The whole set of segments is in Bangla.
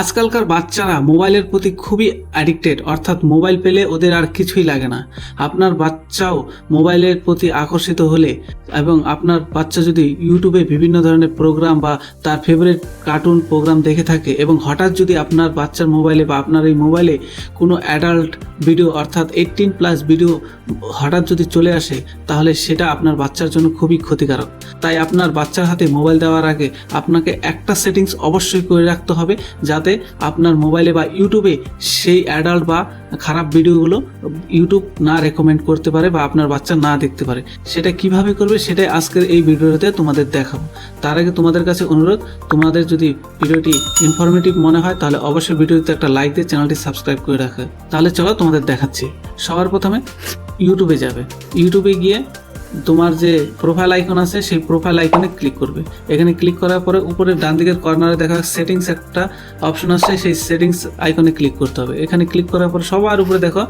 আজকালকার বাচ্চারা মোবাইলের প্রতি খুবই অ্যাডিক্টেড অর্থাৎ মোবাইল পেলে ওদের আর কিছুই লাগে না। আপনার বাচ্চাও মোবাইলের প্রতি আকর্ষিত হলে এবং আপনার বাচ্চা যদি ইউটিউবে বিভিন্ন ধরনের প্রোগ্রাম বা তার ফেভারিট কার্টুন প্রোগ্রাম দেখে থাকে এবং হঠাৎ যদি আপনার বাচ্চার মোবাইলে বা আপনার এই মোবাইলে কোনো অ্যাডাল্ট ভিডিও অর্থাৎ এইটিন প্লাস ভিডিও হঠাৎ যদি চলে আসে, তাহলে সেটা আপনার বাচ্চার জন্য খুবই ক্ষতিকারক। তাই আপনার বাচ্চার হাতে মোবাইল দেওয়ার আগে আপনাকে একটা সেটিংস অবশ্যই করে রাখতে হবে, যাতে আপনার মোবাইলে বা ইউটিউবে সেই অ্যাডাল্ট বা খারাপ ভিডিওগুলো ইউটিউব না রেকমেন্ড করতে পারে বা আপনার বাচ্চা না দেখতে পারে। সেটা কীভাবে করবে সেটাই আজকের এই ভিডিওতে তোমাদের দেখাবো। তার আগে তোমাদের কাছে অনুরোধ, তোমাদের যদি ভিডিওটি ইনফরমেটিভ মনে হয় তাহলে অবশ্যই ভিডিওতে একটা লাইক দিয়ে চ্যানেলটি সাবস্ক্রাইব করে রাখে। তাহলে চলো তোমাদের দেখাচ্ছি। সবার প্রথমে ইউটিউবে যাবে। ইউটিউবে গিয়ে তোমার যে প্রোফাইল আইকন আছে, সেই প্রোফাইল আইকনে ক্লিক করবে। এখানে ক্লিক করার পরে উপরে ডান দিকের কর্নারে দেখা সেটিংস একটা অপশন আছে সেই সেটিংস আইকনে ক্লিক করতে হবে। এখানে ক্লিক করার পরে সবার উপরে দেখো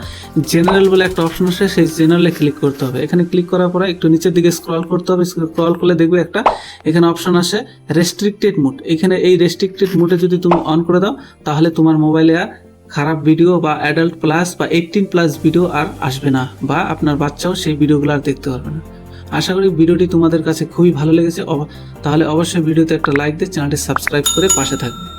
জেনারেল বলে একটা অপশন আছে সেই জেনারেলে ক্লিক করতে হবে। এখানে ক্লিক করার পরে একটু নিচের দিকে স্ক্রল করতে হবে স্ক্রল করলে দেখবে একটা এখানে অপশন আসে রেস্ট্রিক্টেড মুড এখানে এই রেস্ট্রিক্টেড মুডে যদি তুমি অন করে দাও, তাহলে তোমার মোবাইলে আর খারাপ ভিডিও বা অ্যাডাল্ট প্লাস বা এইটিন প্লাস ভিডিও আর আসবে না বা আপনার বাচ্চাও সেই ভিডিওগুলো আর দেখতে পারবে না। আশা করি ভিডিওটি তোমাদের কাছে খুবই ভালো লেগেছে। তাহলে অবশ্যই ভিডিওতে একটা লাইক দিয়ে চ্যানেলটি সাবস্ক্রাইব করে পাশে থাকবে।